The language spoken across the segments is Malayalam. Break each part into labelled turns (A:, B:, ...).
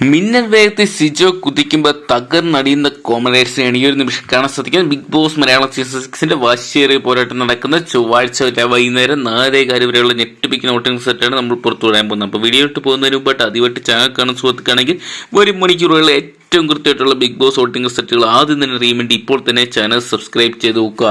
A: മിന്നൽ വേഗത്തിൽ സിജോ കുതിക്കുമ്പോൾ തകർന്നടിയുന്ന കോമഡേഴ്സിനെയാണ് ഈ ഒരു നിമിഷം കാണാൻ സാധിക്കുന്നത് ബിഗ് ബോസ് മലയാളം സീസൺ സിക്സിന്റെ വാശിയേറിയ പോരാട്ടം നടക്കുന്ന ചൊവ്വാഴ്ച വൈകുന്നേരം നാലേകാൽ വരെയുള്ള ഞെട്ടിപ്പിക്കുന്ന വോട്ടിംഗ് സെറ്റാണ് നമ്മൾ പുറത്തു വിടാൻ പോകുന്നത്. അപ്പോൾ വീഡിയോ ഇട്ട് പോകുന്നതിന് മുമ്പായിട്ട് ആദ്യമായിട്ട് ചാനൽ കാണുന്ന സുഹൃത്തുക്കാണെങ്കിൽ ഒരു മണിക്കൂറുകളിൽ ഏറ്റവും കൃത്യമായിട്ടുള്ള ബിഗ് ബോസ് വോട്ടിംഗ് സെറ്റുകൾ ആദ്യം തന്നെ അറിയാൻ ഇപ്പോൾ തന്നെ ചാനൽ സബ്സ്ക്രൈബ് ചെയ്ത് നോക്കുക.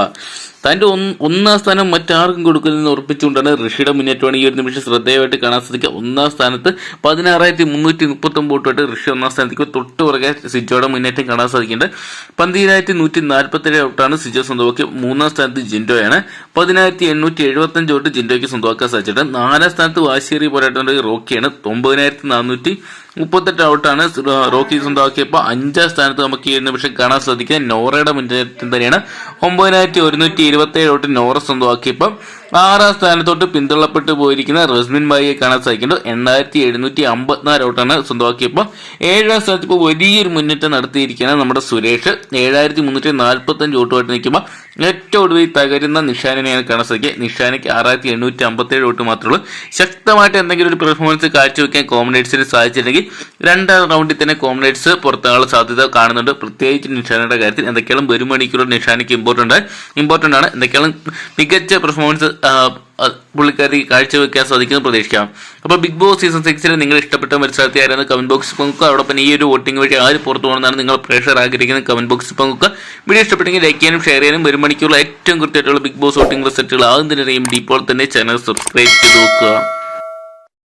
A: തന്റെ ഒന്ന് സ്ഥാനം മറ്റാർക്കും കൊടുക്കുന്നതെന്ന് ഉറപ്പിച്ചുകൊണ്ടാണ് ഋഷിയുടെ മുന്നേറ്റമാണ് ഈ ഒരു നിമിഷം ശ്രദ്ധേയമായിട്ട് കാണാൻ സാധിക്കുക. ഒന്നാം സ്ഥാനത്ത് പതിനാറായിരത്തി മുന്നൂറ്റി മുപ്പത്തൊമ്പത് വോട്ടുമായിട്ട് ഋഷി ഒന്നാം സ്ഥാനത്തേക്ക് തൊട്ട് പുറകെ സിജോയുടെ മുന്നേറ്റം കാണാൻ സാധിക്കുന്നുണ്ട്. പന്തിരായിരത്തി നൂറ്റി നാൽപ്പത്തേഴ് വോട്ടാണ് സിജോ സ്വന്തമാക്കി മൂന്നാം സ്ഥാനത്ത് ജിൻഡോയാണ്. പതിനായിരത്തി എണ്ണൂറ്റി എഴുപത്തഞ്ച് വോട്ട് ജിൻഡോയ്ക്ക് സ്വന്തമാക്കാൻ സാധിച്ചിട്ടുണ്ട്. നാലാം സ്ഥാനത്ത് വാശേരി പോരാട്ടം റോക്കിയാണ്. ഒമ്പതിനായിരത്തി നാനൂറ്റി മുപ്പത്തെട്ട് ഔട്ടാണ് റോക്കി സ്വന്തമാക്കിയപ്പോൾ അഞ്ചാം സ്ഥാനത്ത് നമുക്ക് ഈ നിമിഷം കാണാൻ സാധിക്കുക. നോറയുടെ മുന്നേറ്റം തന്നെയാണ്. ഒമ്പതിനായിരത്തി ഒരുന്നൂറ്റി ഇരുപത്തി ഏഴ് നോറസ് നോറ സ്വന്തമാക്കിയപ്പോൾ ആറാം സ്ഥാനത്തോട്ട് പിന്തള്ളപ്പെട്ടു പോയിരിക്കുന്ന റസ്മിൻ ബായിയെ കാണാൻ സാധിക്കുന്നത് എണ്ണായിരത്തി എഴുന്നൂറ്റി അമ്പത്തിനാല് ഔട്ടാണ് സ്വന്തമാക്കിയപ്പോൾ ഏഴാം സ്ഥാനത്ത് ഇപ്പോൾ വലിയൊരു മുന്നേറ്റം നടത്തിയിരിക്കുന്ന നമ്മുടെ സുരേഷ്. ഏഴായിരത്തി മുന്നൂറ്റി നാൽപ്പത്തി അഞ്ച് വോട്ടുമായിട്ട് നിൽക്കുമ്പോൾ ഏറ്റവും ഒടുവിൽ തകരുന്ന നിഷാനിനെയാണ് കാണാൻ സാധിക്കുക. നിഷാനയ്ക്ക് ആറായിരത്തി എണ്ണൂറ്റി അമ്പത്തേഴ് ഓട്ട് മാത്രമേ ഉള്ളൂ. ശക്തമായിട്ട് എന്തെങ്കിലും ഒരു പെർഫോമൻസ് കാഴ്ചവെക്കാൻ കോമഡേറ്റ്സിന് സാധിച്ചില്ലെങ്കിൽ രണ്ടാം റൗണ്ടിൽ തന്നെ കോമഡേറ്റ്സ് പുറത്താകാനുള്ള സാധ്യത കാണുന്നുണ്ട്. പ്രത്യേകിച്ച് നിഷാനയുടെ കാര്യത്തിൽ എന്തൊക്കെയാണ് ഒരു മണിക്കൂർ നിഷാനയ്ക്ക് ഇമ്പോർട്ടന്റ് ഇമ്പോർട്ടന്റ് ആണ്. എന്തൊക്കെയാണ് മികച്ച പെർഫോമൻസ് പുള്ളിക്കാരി കാഴ്ചവെക്കാൻ സാധിക്കുന്നത് പ്രതീക്ഷിക്കാം. അപ്പോൾ ബിഗ് ബോസ് സീസൺ സിക്സിൽ നിങ്ങൾ ഇഷ്ടപ്പെട്ട മത്സരത്തിൽ ആരാണ് കമന്റ് ബോക്സ് പങ്കുക അതോടൊപ്പം ഈ ഒരു വോട്ടിംഗ് വഴി ആര് പുറത്തു പോകണമെന്നാണ് നിങ്ങൾ പ്രേക്ഷകർ ആഗ്രഹിക്കുന്നത്. കമന്റ് ബോക്സ് പങ്കുക വീഡിയോ ഇഷ്ടപ്പെട്ടെങ്കിൽ ലൈക്ക് ചെയ്യാനും ഷെയർ ചെയ്യാനും ഒരു മണിക്കൂറുള്ള ഏറ്റവും കൃത്യമായിട്ടുള്ള ബിഗ് ബോസ് വോട്ടിംഗ് റിസൾട്ടുകൾ ആദ്യം തന്നെ അറിയുമ്പോൾ ഇപ്പോൾ തന്നെ ചാനൽ സബ്സ്ക്രൈബ് ചെയ്ത് നോക്കുക.